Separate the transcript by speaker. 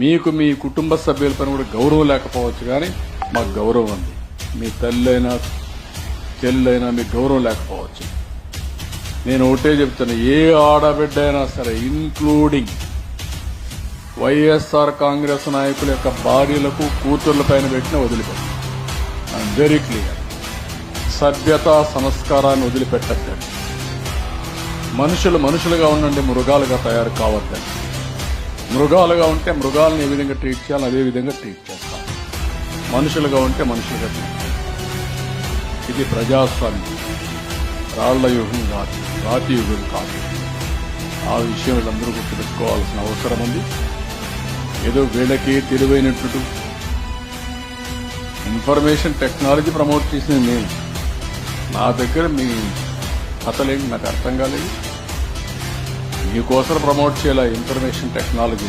Speaker 1: మీకు మీ కుటుంబ సభ్యుల పైన కూడా గౌరవం లేకపోవచ్చు కానీ మాకు గౌరవం ఉంది. మీ తల్లైనా చెల్లైనా మీకు గౌరవం లేకపోవచ్చు. నేను ఒకటే చెప్తాను ఏ ఆడబిడ్డ అయినా సరే ఇంక్లూడింగ్ వైఎస్ఆర్ కాంగ్రెస్ నాయకుల యొక్క భార్యలకు కూతుర్ల పైన పెట్టిన వదిలిపెట్టు. ఐఎమ్ వెరీ క్లియర్ సభ్యత సంస్కారాన్ని వదిలిపెట్టద్దండి. మనుషులు మనుషులుగా ఉండండి మృగాలుగా తయారు కావద్దండి. మృగాలుగా ఉంటే మృగాలను ఏ విధంగా ట్రీట్ చేయాలో అదే విధంగా ట్రీట్ చేస్తాం. మనుషులుగా ఉంటే మనుషులుగా ట్రీట్ చేస్తాం. ఇది ప్రజాస్వామ్యం. రాళ్ళ యుగం కాదు రాతి యుగం కాదు. ఆ విషయం వీళ్ళందరూ గుర్తుపెట్టుకోవాల్సిన అవసరం ఉంది. ఏదో వీళ్ళకి తెలివైనట్టు. ఇన్ఫర్మేషన్ టెక్నాలజీ ప్రమోట్ చేసింది నేను. నా దగ్గర మీ కథలేంటి నాకు అర్థం కాలేదు. మీకోసం ప్రమోట్ చేయాలి ఇన్ఫర్మేషన్ టెక్నాలజీ?